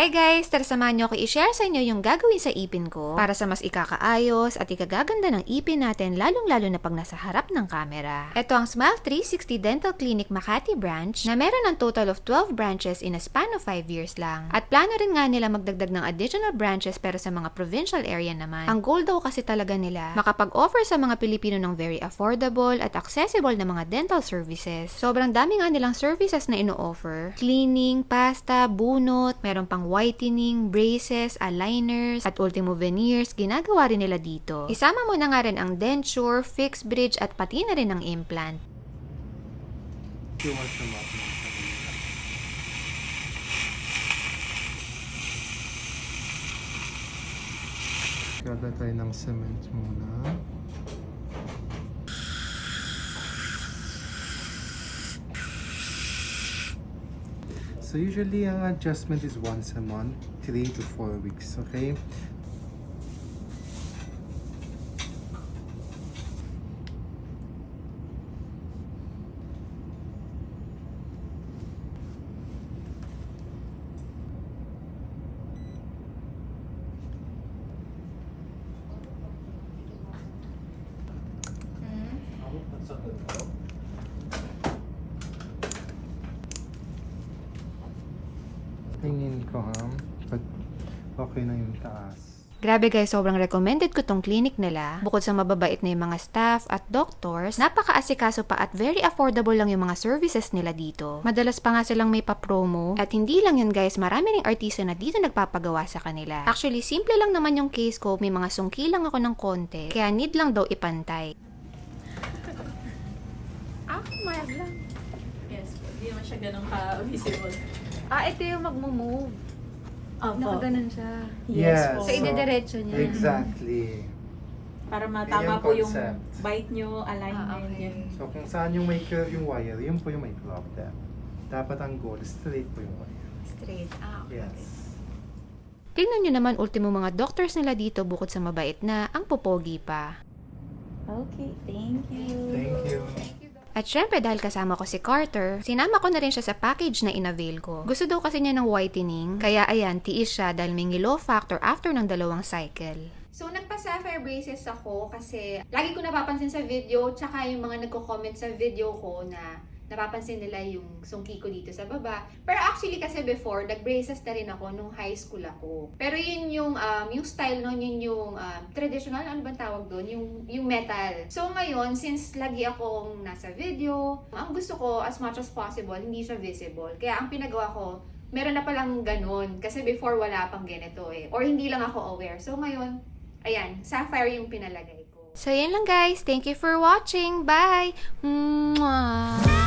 Hi guys! Tara samahan niyo ako i-share sa inyo yung gagawin sa ipin ko para sa mas ikakaayos at ikagaganda ng ipin natin lalong-lalo na pag nasa harap ng camera. Ito ang Smile 360 Dental Clinic Makati branch na meron ng total of 12 branches in a span of 5 years lang. At plano rin nga nila magdagdag ng additional branches pero sa mga provincial area naman. Ang goal daw kasi talaga nila makapag-offer sa mga Pilipino ng very affordable at accessible na mga dental services. Sobrang dami nga nilang services na ino-offer. Cleaning, pasta, bunot, meron pang whitening, braces, aligners, at ultimo veneers, ginagawa rin nila dito. Isama mo na nga rin ang denture, fixed bridge, at pati na rin ang implant. Now. Gada tayo ng cement muna. So usually ang adjustment is once a month, 3 to 4 weeks, okay? Mm-hmm. Tingin ko ha, but okay na yung taas. Grabe guys, sobrang recommended ko tong clinic nila. Bukod sa mababait na yung mga staff at doctors, napaka-asikaso pa at very affordable lang yung mga services nila dito. Madalas pa nga silang may pa-promo. At hindi lang yun guys, marami ring artista na dito nagpapagawa sa kanila. Actually, simple lang naman yung case ko, may mga sungki lang ako ng konti, kaya need lang daw ipantay. Ah, mild lang. Yes, hindi naman siya ganun ka-visible. Ah, ito yung magmo-move. Opo. Nakaganon siya. Yes. po. So, idediretso niya. Exactly. Para matama yung po yung concept. bite nyo, Ah, alignment, okay. yun. So kung saan yung may curve yung wire, yun po yung may depth. Dapat ang goal, straight po yung wire. Straight. Ah, Yes. Tingnan nyo naman ultimo mga doctors nila dito bukod sa mabait na ang popogi pa. Okay, thank you. Thank you. At syempre dahil kasama ko si Carter, sinama ko na rin siya sa package na inavail ko. Gusto daw kasi niya ng whitening, kaya ayan, tiis siya dahil may ngilo factor after ng dalawang cycle. So, nagpa-sapphire braces ako kasi lagi ko napapansin sa video, tsaka yung mga nagko-comment sa video ko na napapansin nila yung sungki ko dito sa baba. Pero actually kasi before, nag-braces na rin ako nung high school ako. Pero yun yung, um, yung style nun, yun yung um, traditional, ano bang tawag doon? Yung, yung metal. So ngayon, since lagi akong nasa video, ang gusto ko as much as possible, hindi siya visible. Kaya ang pinagawa ko, meron na palang ganun. Kasi before wala pang ganito eh. Or hindi lang ako aware. So ngayon, ayan, sapphire yung pinalagay ko. So yan lang guys. Thank you for watching. Bye! Mwah!